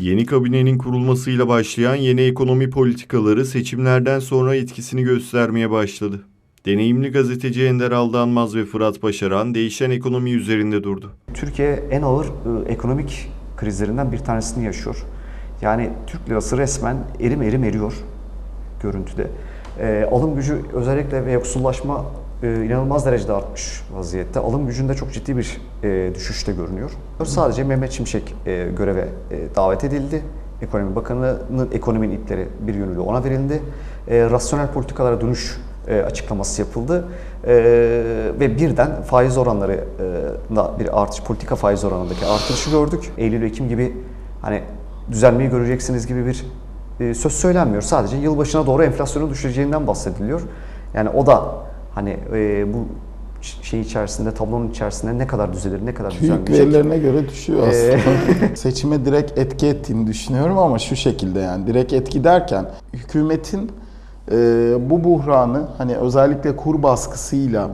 Yeni kabinenin kurulmasıyla başlayan yeni ekonomi politikaları seçimlerden sonra etkisini göstermeye başladı. Deneyimli gazeteci Ender Aldanmaz ve Fırat Başaran değişen ekonomi üzerinde durdu. Türkiye en ağır e, ekonomik krizlerinden bir tanesini yaşıyor. Yani Türk lirası resmen erim erim eriyor görüntüde. E, alım gücü özellikle ve yoksullaşma e, inanılmaz derecede artmış vaziyette. Alım gücünde çok ciddi bir e, düşüşte görünüyor. Sadece Mehmet Şimşek e, göreve e, davet edildi. Ekonomi Bakanı'nın ekonominin ipleri bir yönüyle ona verildi. E, rasyonel politikalara dönüş e, açıklaması yapıldı. E, ve birden faiz oranlarında bir artış, politika faiz oranındaki artışı gördük. Eylül-Ekim gibi hani düzelmeyi göreceksiniz gibi bir e, söz söylenmiyor. Sadece yılbaşına doğru enflasyonu düşüreceğinden bahsediliyor. Yani o da hani e, bu şey içerisinde, tablonun içerisinde ne kadar düzelir, ne kadar TÜİK düzelmeyecek. verilerine göre düşüyor Ee, aslında. Seçime direkt etki ettiğini düşünüyorum ama şu şekilde yani direkt etki derken hükümetin e, bu buhranı hani özellikle kur baskısıyla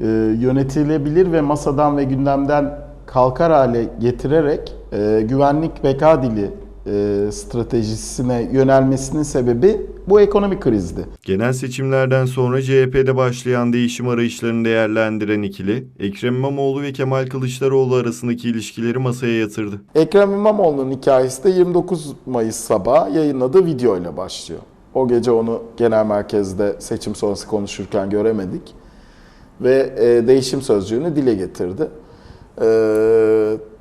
e, yönetilebilir ve masadan ve gündemden kalkar hale getirerek e, güvenlik beka dili e, stratejisine yönelmesinin sebebi bu ekonomik krizdi. Genel seçimlerden sonra CHP'de başlayan değişim arayışlarını değerlendiren ikili, Ekrem İmamoğlu ve Kemal Kılıçdaroğlu arasındaki ilişkileri masaya yatırdı. Ekrem İmamoğlu'nun hikayesi de 29 Mayıs sabahı yayınladığı video ile başlıyor. O gece onu genel merkezde seçim sonrası konuşurken göremedik. Ve e, değişim sözcüğünü dile getirdi. E,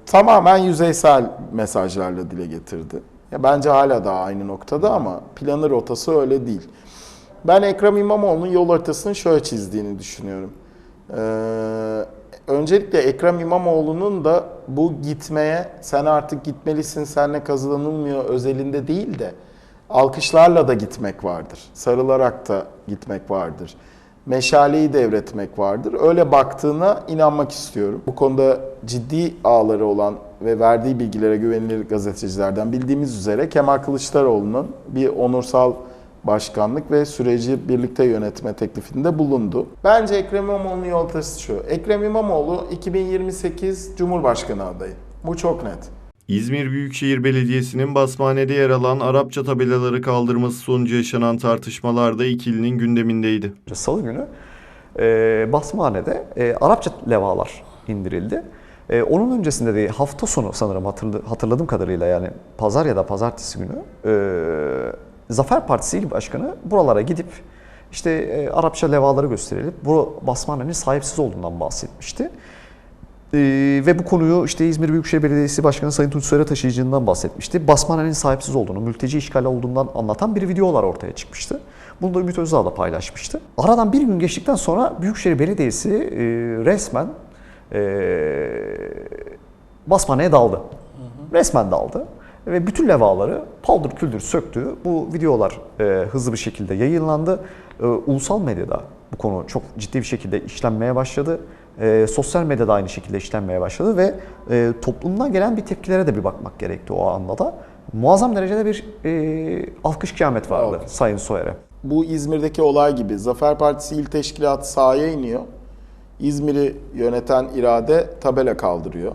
tamamen yüzeysel mesajlarla dile getirdi. Ya bence hala daha aynı noktada ama planı rotası öyle değil. Ben Ekrem İmamoğlu'nun yol haritasını şöyle çizdiğini düşünüyorum. Ee, öncelikle Ekrem İmamoğlu'nun da bu gitmeye sen artık gitmelisin senle kazanılmıyor özelinde değil de alkışlarla da gitmek vardır. Sarılarak da gitmek vardır. Meşaleyi devretmek vardır. Öyle baktığına inanmak istiyorum. Bu konuda ciddi ağları olan ve verdiği bilgilere güvenilir gazetecilerden bildiğimiz üzere Kemal Kılıçdaroğlu'nun bir onursal başkanlık ve süreci birlikte yönetme teklifinde bulundu. Bence Ekrem İmamoğlu'nun yol haritası şu. Ekrem İmamoğlu 2028 Cumhurbaşkanı adayı. Bu çok net. İzmir Büyükşehir Belediyesi'nin Basmane'de yer alan Arapça tabelaları kaldırması sonucu yaşanan tartışmalar da ikilinin gündemindeydi. Salı günü e, Basmane'de e, Arapça levalar indirildi. E, onun öncesinde de hafta sonu sanırım hatırlı, hatırladığım kadarıyla yani pazar ya da pazartesi günü Zafer Partisi İl Başkanı buralara gidip işte Arapça levaları gösterilip bu Basmane'nin sahipsiz olduğundan bahsetmişti. Ee, ve bu konuyu işte İzmir Büyükşehir Belediyesi Başkanı Sayın Tunç Soyer'e taşıyıcından bahsetmişti. Basmane'nin sahipsiz olduğunu, mülteci işgali olduğundan anlatan bir videolar ortaya çıkmıştı. Bunu da Ümit Özdağ da paylaşmıştı. Aradan bir gün geçtikten sonra Büyükşehir Belediyesi e, resmen e, Basmane'ye daldı. Resmen daldı. Ve bütün levaları paldır küldür söktü. Bu videolar e, hızlı bir şekilde yayınlandı. E, ulusal medyada bu konu çok ciddi bir şekilde işlenmeye başladı. E, sosyal medyada aynı şekilde işlenmeye başladı ve e, toplumdan gelen bir tepkilere de bir bakmak gerekti o anda da. Muazzam derecede bir e, alkış kıyamet vardı Alkış. Sayın Soyer'e. Bu İzmir'deki olay gibi Zafer Partisi il teşkilatı sahaya iniyor. İzmir'i yöneten irade tabela kaldırıyor.